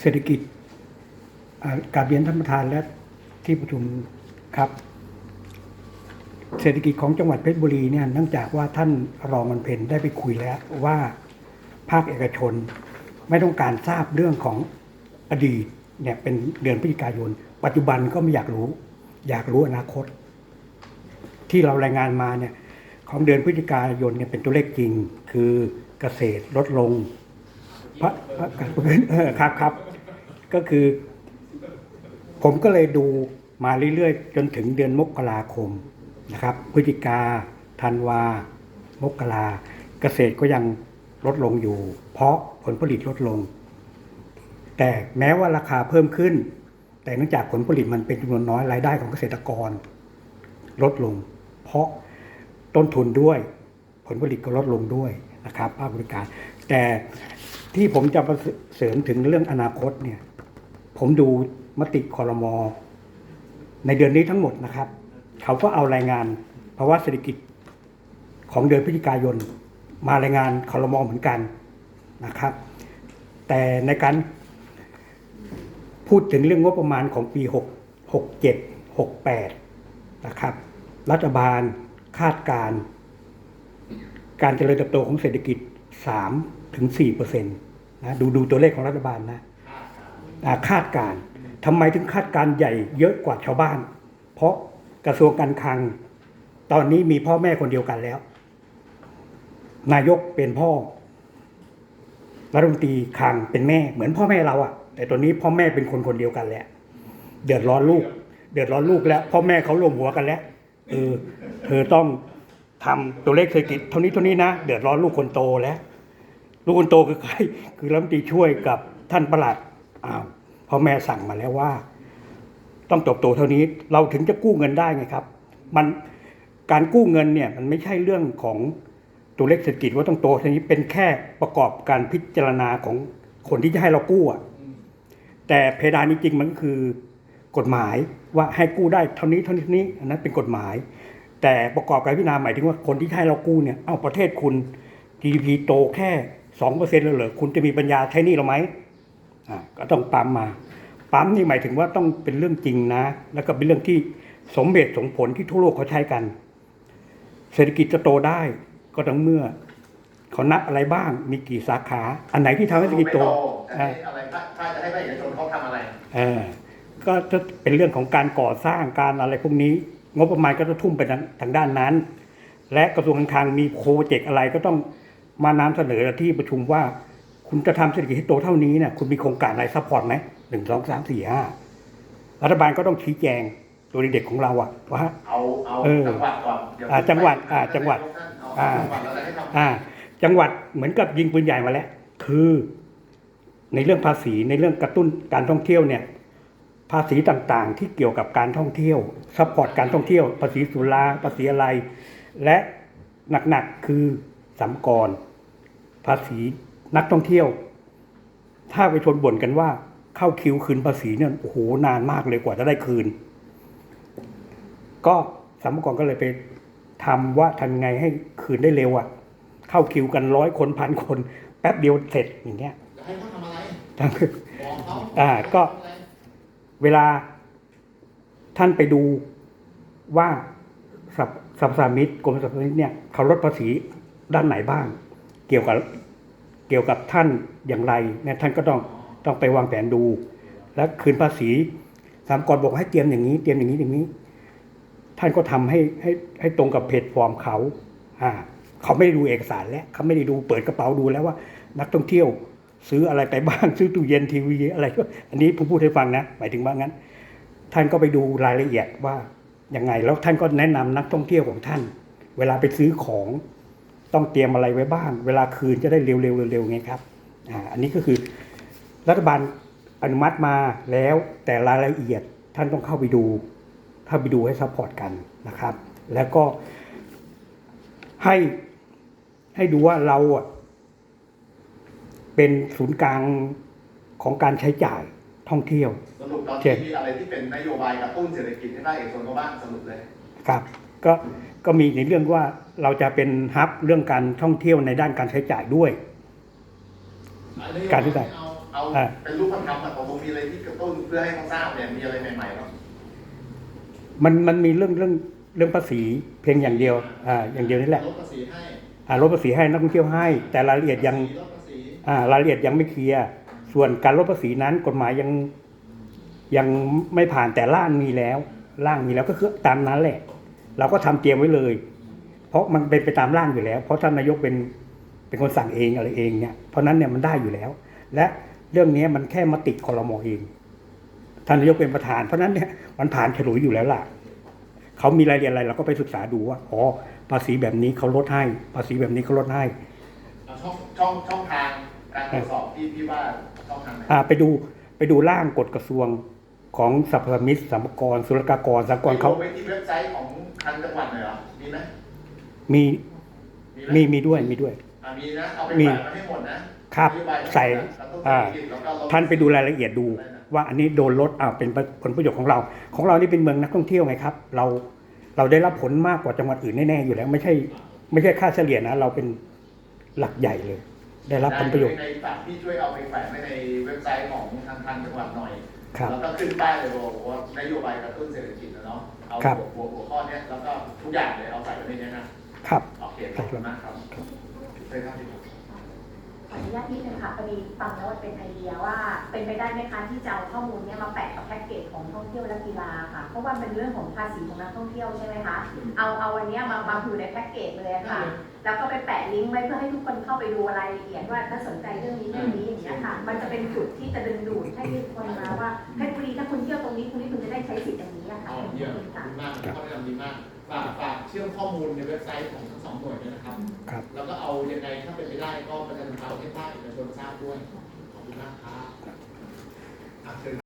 เศรษฐกิจกาบเรียนท่านประธานและที่ประชุมครับ เศรษฐกิจของจังหวัดเพชรบุรีเนี่ยเนื่องจากว่าท่านรองมันเพ็ญได้ไปคุยแล้วว่าภาคเอกชนไม่ต้องการทราบเรื่องของอดีตเนี่ยเป็นเดือนพฤศจิกายน ปัจจุบันก็ไม่อยากรู้ อยากรู้อนาคต ที่เรารายงานมาเนี่ยของเดือนพฤศจิกายนเนี่ยเป็นตัวเลขจริง คือเกษตรลดลง พระพระการประเมินเออครับครับ ก็คือ ผมก็เลยดูมาเรื่อยๆ จนถึงเดือนมกราคมนะครับ พฤศจิกาธันวา มกราเกษตรก็ยังลดลงอยู่ เพราะผลผลิตลดลง แต่แม้ว่าราคาเพิ่มขึ้น แต่เนื่องจากผลผลิตมันเป็นจำนวนน้อยรายได้ของเกษตรกร ลดลง เพราะต้นทุนด้วย ผลผลิตก็ลดลงด้วยนะครับภาคบริการ แต่ ที่ผมจะมาเสริมถึงเรื่องอนาคตเนี่ย ผมดูมติคอรมอในเดือนนี้ทั้งหมดนะครับ เขาก็เอารายงานภาวะเศรษฐกิจของเดือนพฤศจิกายน มารายงานคอรมอเหมือนกันนะครับ แต่ในการพูดถึงเรื่องงบประมาณของปี 6 6 7 6 8 นะครับ รัฐบาลคาดการณ์การเจริญเติบโตของเศรษฐกิจ 3 ถึง4เปอร์เซ็นต์นะดูดูตัวเลขของรัฐบาลนะอ่าคาดการ์ทำไมถึงคาดการ์ใหญ่เยอะกว่าชาวบ้าน เพราะกระทรวงการคลัง ตอนนี้มีพ่อแม่คนเดียวกันแล้ว นายกเป็นพ่อรัฐมนตรีคลังเป็นแม่เหมือนพ่อแม่เราอะแต่ตอนนี้พ่อแม่เป็นคนคนเดียวกันแหละ เดือดร้อนลูก เดือดร้อนลูกแล้ว พ่อแม่เขารวมหัวกันแล้วเออเธอต้องทำตัวเลขเศรษฐกิจเท่านี้เท่านี้นะ เดือดร้อนลูกคนโตแล้ว ลูกคนโตคือใคร คือรัฐมนตรีช่วยกับท่านประหลัดอ้าวพ่อแม่สั่งมาแล้วว่า ต้องเติบโตเท่านี้เราถึงจะกู้เงินได้ไงครับ มันการกู้เงินเนี่ยมันไม่ใช่เรื่องของตัวเลขเศรษฐกิจว่าต้องโตเท่านี้เป็นแค่ประกอบการพิจารณาของคนที่จะให้เรากู้อะแต่เพดานจริงๆมันก็คือกฎหมายว่าให้กู้ได้เท่านี้เท่านี้นี้อันนั้นเป็นกฎหมาย แต่ประกอบการพิจารณาหมายถึงว่าคนที่ให้เรากู้เนี่ยเอาประเทศคุณ GDP โตแค่ สองเปอร์เซ็นต์เลยเหรอคุณจะมีปัญญาใช้หนี่เราไหมอ่าก็ต้องปั๊มมา ปั๊มนี่หมายถึงว่าต้องเป็นเรื่องจริงนะ แล้วก็เป็นเรื่องที่สมเหตุสมผลที่ทั่วโลกเขาใช้กัน เศรษฐกิจจะโตได้ก็ต้องเมื่อเขานับอะไรบ้าง มีกี่สาขา อันไหนที่ทำให้เศรษฐกิจโตแต่อ่านี่อะไรถ้าถ้าจะให้ภาคเอกชนเขาทำอะไรเออก็จะเป็นเรื่องของการก่อสร้างการอะไรพวกนี้ งบประมาณก็จะทุ่มไปทางทางด้านนั้น และกระทรวงการคลังมีโปรเจกต์อะไรก็ต้อง มานำเสนอที่ประชุมว่า คุณจะทำเศรษฐกิจให้โตเท่านี้เนี่ยคุณมีโครงการอะไรซัพพอร์ตไหมหนึ่งสองสามสี่ห้ารัฐบาลก็ต้องชี้แจงตัวเด็กๆของเราอะว่าเอาเอาเออจังหวัดก่อนเดี๋ยอ่าจังหวัดอ่าจังหวัดเอาอ่าจังหวัดแล้วให้ทำอ่า จังหวัดเหมือนกับยิงปืนใหญ่มาแล้ว คือในเรื่องภาษีในเรื่องกระตุ้นการท่องเที่ยวเนี่ย ภาษีต่างๆ ที่เกี่ยวกับการท่องเที่ยวซัพพอร์ตการท่องเที่ยว ภาษีสุราภาษีอะไร และหนักๆคือสัมกร ภาษีนักท่องเที่ยว ถ้าไปชนบ่นกันว่าเข้าคิวคืนภาษีเนี่ยโอ้โหนานมากเลยกว่าจะได้คืน ก็สัมภากรก็เลยไปทำว่าทำไงให้คืนได้เร็วอะ่ะ เข้าคิวกันร้อยคนพันคน แป๊บเดียวเสร็จอย่างเงี้ยจะให้เขาทำอะไรทั้งบอกเขาอ่าก็เวลาท่านไปดูว่าสับสัมสามิตกรมสรรพสามิตเนี่ยเขาลดภาษีด้านไหนบ้าง เกี่ยวกับเกี่ยวกับท่านอย่างไรเนี่ยท่านก็ต้องต้องไปวางแผนดู และคืนภาษีสามกรบอกให้เตรียมอย่างนี้ เตรียมอย่างนี้อย่างนี้ ท่านก็ทำให้ให้ให้ตรงกับเพจฟอร์มเขาอ่าเขาไม่ได้ดูเอกสารแล้วเขาไม่ได้ดูเปิดกระเป๋าดูแล้วว่า นักท่องเที่ยว ซื้ออะไรไปบ้างซื้อตู้เย็นทีวีอะไรอันนี้ผมพูดให้ฟังนะหมายถึงว่างั้น ท่านก็ไปดูรายละเอียดว่ายังไงแล้วท่านก็แนะนำนักท่องเที่ยวของท่าน เวลาไปซื้อของ ต้องเตรียมอะไรไว้บ้าง เวลาคืนจะได้เร็วๆเร็วๆไงครับอ่าอันนี้ก็คือรัฐบาลอนุมัติมาแล้วแต่รายละเอียดท่านต้องเข้าไปดูเข้าไปดูให้ซัพพอร์ตกันนะครับ แล้วก็ให้ให้ดูว่าเราอะเป็นศูนย์กลางของการใช้จ่ายท่องเที่ยว สรุปตอนเจ็ดนี้มีอะไรที่เป็นนโยบายกระตุ้นเศรษฐกิจให้ภาคเอกชนเขาบ้างสรุปเลย ครับก็ก็มีในเรื่องว่าเราจะเป็นฮับเรื่องการท่องเที่ยวในด้านการใช้จ่ายด้วย การที่ไหนเอาเอาอ่า เป็นรูปธรรมอะตกลงมีอะไรที่กระตุ้นเพื่อให้เขาทราบเนี่ยมีอะไรใหม่ๆบ้างมันมันมีเรื่องเรื่องเรื่องภาษีเพียงอย่างเดียวอ่าอย่างเดียวนี่แหละลดภาษีให้อ่าลดภาษีให้นักท่องเที่ยวให้ แต่รายละเอียดยังลดภาษีอ่ารายละเอียดยังไม่เคลียร์ส่วนการลดภาษีนั้นกฎหมายยังยังไม่ผ่านแต่ร่างมีแล้วร่างมีแล้วก็คือตามนั้นแหละ เราก็ทำเตรียมไว้เลย เพราะมันเป็นไปตามร่างอยู่แล้ว เพราะท่านนายกเป็นเป็นคนสั่งเองอะไรเองเนี่ยเพราะนั้นเนี่ยมันได้อยู่แล้ว และเรื่องนี้มันแค่มาติดคอรมอเองท่านนายกเป็นประธาน เพราะฉะนั้นเนี่ยมันผ่านฉลุยอยู่แล้วล่ะเขามีรายละเอียดอะไรเราก็ไปศึกษาดูว่าอ๋อภาษีแบบนี้เขาลดให้ภาษีแบบนี้เขาลดให้เอาช่องช่องช่องทางการตรวจสอบที่พี่ว่าช่องทางไหนอ่าไปดูไปดูร่างกฎกระทรวง ของสรรพสามิตสัมภากรศุลกากรสากลเขาไปไว้ที่เว็บไซต์ของทางจังหวัดเลยเหรอ มีไหมมีไหมีมีด้วยมีด้วยอ่ามีนะเอาไปมีแปะมาให้หมดนะครับนโยบายใส่กระตุ้นเศรอ่าษฐกิจแล้วก็ลดท่านไปดูรายละเอียดดู ว่าอันนี้โดนลดอ่าเป็นผลประโยชน์ของเรา ของเรานี่เป็นเมืองนักท่องเที่ยวไงครับ เราเราได้รับผลมากกว่าจังหวัดอื่นแน่ๆอยู่แล้ว ไม่ใช่ ไม่ใช่ค่าเฉลี่ยนะ เราเป็นหลักใหญ่เลย ได้รับผลประโยชน์ในฝากพี่ช่วยเอาไปแปะไว้ในเว็บไซต์ของทางทางจังหวัดหน่อยครับ แล้วก็ขึ้นป้ายเลยบอกว่านโยบายกระตุ้นเศรษฐกิจนะเนาะเอาครับหัวหัวข้อเนี้ยแล้วก็ทุกอย่างเลยเอาใส่ไว้ในเนี้ยนะครับโอเคขอบคุณมากครับเชิญครับพี่ครับ ขออนุญาตนิดนึงค่ะพอดีฟังแล้วมันเป็นไอเดียว่า เป็นไปได้ไหมคะที่จะเอาข้อมูลเนี้ยมาแปะกับแพ็กเกจของท่องเที่ยวและกีฬาค่ะเพราะว่าเป็นเรื่องของภาษีของนักท่องเที่ยวใช่ไหมคะเอาเอาอันเนี้ยมามาอยู่ในแพ็กเกจเลยอะค่ะ แล้วก็ไปแปะลิงก์ไว้เพื่อให้ทุกคนเข้าไปดูรายละเอียดว่าถ้าสนใจเรื่องนี้เรื่องนี้อย่างเงี้ยค่ะ มันจะเป็นจุดที่จะดึงดูดให้คนมาว่าเพชรบุรีถ้าคุณเที่ยวตรงนี้คุณนี่คุณจะได้ใช้สิทธิ์อย่างนี้อะค่ะอ๋อเยี่ยมขอบคุณมากข้อแนะนำดีมากฝากฝาก เชื่อมข้อมูลในเว็บไซต์ของทั้งสองหน่วยด้วยนะครับ ครับ แล้วก็เอายังไงถ้าเป็นไปได้ก็ประชาสัมพันธ์ให้ภาคเอกชนทราบด้วย ขอบคุณมากครับอะเชิญ